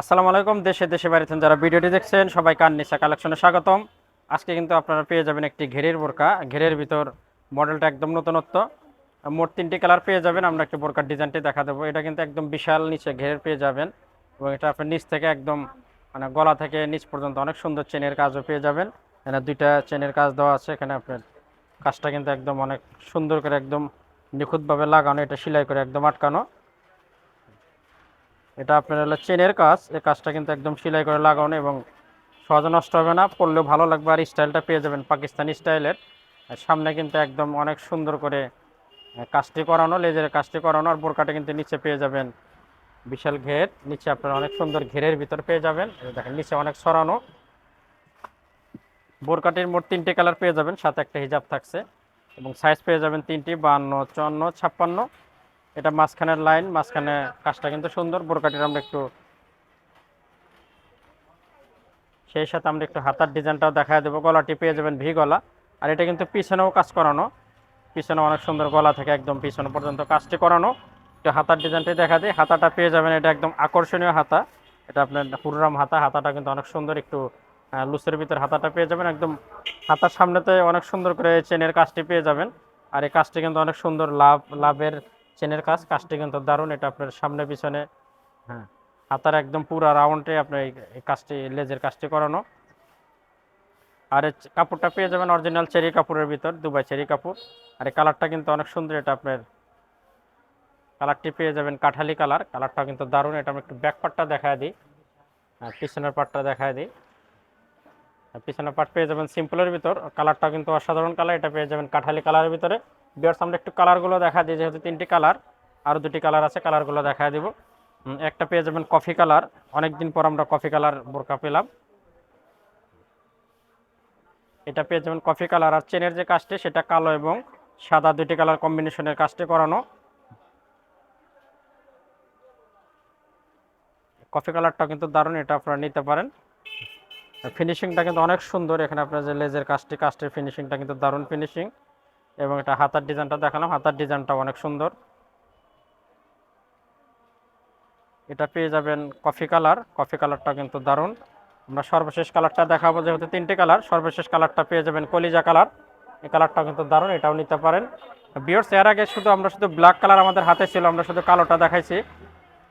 আসসালামু আলাইকুম, দেশে দেশে বাড়িতে যারা ভিডিওটি দেখছেন সবাই কান নিশা কালেকশনে স্বাগতম। আজকে কিন্তু আপনারা পেয়ে যাবেন একটি ঘেরের বোরকা। ঘেরের ভিতর মডেলটা একদম নতুনত্ব। মোট তিনটি কালার পেয়ে যাবেন, আমরা একটি বোরকার ডিজাইনটি দেখা দেবো। এটা কিন্তু একদম বিশাল নিচে ঘেরের পেয়ে যাবেন এবং এটা আপনার নিচ থেকে একদম মানে গলা থেকে নিচ পর্যন্ত অনেক সুন্দর চেনের কাজও পেয়ে যাবেন। এখানে দুইটা চেনের কাজ দেওয়া আছে, এখানে আপনার কাজটা কিন্তু একদম অনেক সুন্দর করে একদম নিখুঁতভাবে লাগানো, এটা সেলাই করে একদম আটকানো। এটা আপনার হলো চেনের কাজ। এই কাজটা কিন্তু একদম সেলাই করে লাগানো এবং সহজে নষ্ট হবে না। পরলেও ভালো লাগবে আর স্টাইলটা পেয়ে যাবেন পাকিস্তানি স্টাইলের। সামনে কিন্তু একদম অনেক সুন্দর করে কাজটি করানো লেজের কাজটি করানো আর বোরকাটা কিন্তু নিচে পেয়ে যাবেন। বিশাল ঘের। নিচে আপনার অনেক সুন্দর ঘেরের ভিতর পেয়ে যাবেন। দেখেন, নিচে অনেক সরানো। বোরকাটির মোট তিনটি কালার পেয়ে যাবেন। সাথে একটা হিজাব থাকছে এবং সাইজ পেয়ে যাবেন তিনটি বান্ন চুয়ান্ন, ছাপ্পান্ন। এটা মাঝখানের লাইন মাঝখানে কাজটা কিন্তু সুন্দর। বোরকাটির আমরা একটু সেই সাথে আমরা একটু হাতার ডিজাইনটাও দেখা দেবো। গলাটি পেয়ে যাবেন ভি গলা। আর এটা কিন্তু পিছনেও কাজ করানো। পিছনে অনেক সুন্দর গলা থেকে একদম পিছনে পর্যন্ত কাজটি করানো। একটু হাতার ডিজাইনটি দেখা দিই। হাতাটা পেয়ে যাবেন, এটা একদম আকর্ষণীয় হাতা। এটা আপনার হুররাম হাতা। হাতাটা কিন্তু অনেক সুন্দর একটু লুসের ভিতর হাতাটা পেয়ে যাবেন। একদম হাতার সামনেতে অনেক সুন্দর করে চেনের কাজটি পেয়ে যাবেন। আর এই কাজটি কিন্তু অনেক সুন্দর লাভ, লাভের চেনের কাজ কাজটি কিন্তু দারুণ এটা আপনার সামনে পিছনে। হ্যাঁ। হাতার একদম পুরো রাউন্ডে আপনার এই কাজটি লেজের কাজটি করানো। আর কাপড়টা পেয়ে যাবেন অরিজিনাল চেরি কাপড়ের ভিতর দুবাই চেরি কাপড়। আর এই কালারটা কিন্তু অনেক সুন্দর এটা আপনার কালারটি পেয়ে যাবেন কাঠালি কালার কালারটা কিন্তু দারুণ এটা আমি একটু ব্যাক পার্টটা দেখায় দিই। আর পিছনের পার্টটা দেখায় দিই। পিছনের পার্ট পেয়ে যাবেন সিম্পলের ভিতর। কালারটা কিন্তু অসাধারণ কালার এটা পেয়ে যাবেন কাঠালি কালারের ভিতরে। বিয়ার্স আমরা একটু কালারগুলো দেখা দিই, যেহেতু তিনটি কালার আরও দুটি কালার আছে কালারগুলো দেখা দিব। একটা পেয়ে যাবেন কফি কালার অনেকদিন পর আমরা কফি কালার বোরকা পেলাম। এটা পেয়ে যাবেন কফি কালার আর চেনের যে কাজটি, সেটা কালো এবং সাদা দুটি কালার কম্বিনেশনের কাজটি করানো। কফি কালারটা কিন্তু দারুণ, এটা আপনারা নিতে পারেন। ফিনিশিংটা কিন্তু অনেক সুন্দর, এখানে আপনার যে লেজের কাজটি, কাজটির ফিনিশিংটা কিন্তু দারুণ ফিনিশিং এবং এটা হাতার ডিজাইনটা দেখালাম। হাতার ডিজাইনটা অনেক সুন্দর। এটা পেয়ে যাবেন কফি কালার। কফি কালারটা কিন্তু দারুণ। আমরা সর্বশেষ কালারটা দেখাবো, যেহেতু তিনটে কালার। সর্বশেষ কালারটা পেয়ে যাবেন কলিজা কালার। এই কালারটা কিন্তু দারুণ, এটাও নিতে পারেন। বিয়ার্স এর আগে শুধু আমরা শুধু ব্ল্যাক কালার আমাদের হাতে ছিল, আমরা শুধু কালোটা দেখাইছি।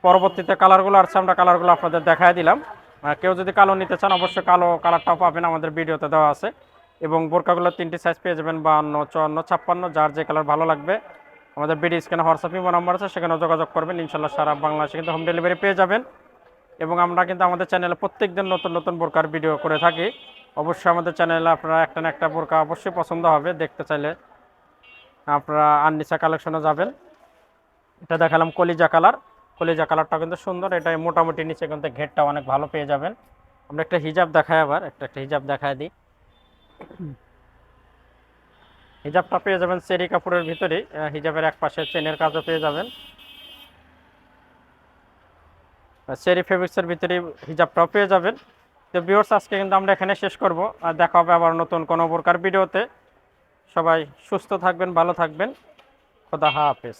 পরবর্তীতে কালারগুলো আসছে, আমরা কালারগুলো আপনাদের দেখাই দিলাম। কেউ যদি কালো নিতে চান, অবশ্যই কালো কালারটাও পাবেন। আমাদের ভিডিওতে দেওয়া আছে। এবং বোরকাগুলো তিনটি সাইজ পেয়ে যাবেন বাহান্ন, চুয়ান্ন, ছাপ্পান্ন, যার যে কালার ভালো লাগবে। আমাদের বিডি স্ক্যানে হোয়াটসঅ্যাপ ইমো নাম্বার আছে সেখানে যোগাযোগ করবেন। ইনশাল্লাহ সারা বাংলাদেশে কিন্তু হোম ডেলিভারি পেয়ে যাবেন। এবং আমরা কিন্তু আমাদের চ্যানেলে প্রত্যেক দিন নতুন নতুন বোরকার ভিডিও করে থাকি। অবশ্যই আমাদের চ্যানেলে আপনারা একটা না একটা বোরকা অবশ্যই পছন্দ হবে। দেখতে চাইলে আপনারা আননিসা কালেকশনে যাবেন। এটা দেখালাম কলিজা কালার কলিজা কালারটা কিন্তু সুন্দর। এটা মোটামুটি নিচে কিন্তু ঘেরটা অনেক ভালো পেয়ে যাবেন। আমরা একটা হিজাব দেখাই আবার, একটা একটা হিজাব দেখায় দিই। হিজাবটা পেয়ে যাবেন চেরি কাপড়ের ভিতরেই। আহ, হিজাবের এক পাশে চেনের কাজও পেয়ে যাবেন। চেরি ফেব্রিক্সের ভিতরেই হিজাবটাও পেয়ে যাবেন। তো ভিউয়ার্স আজকে কিন্তু আমরা এখানে শেষ করব। আর দেখা হবে আবার নতুন কোনো প্রকার ভিডিওতে। সবাই সুস্থ থাকবেন ভালো থাকবেন। খোদা হাফেজ।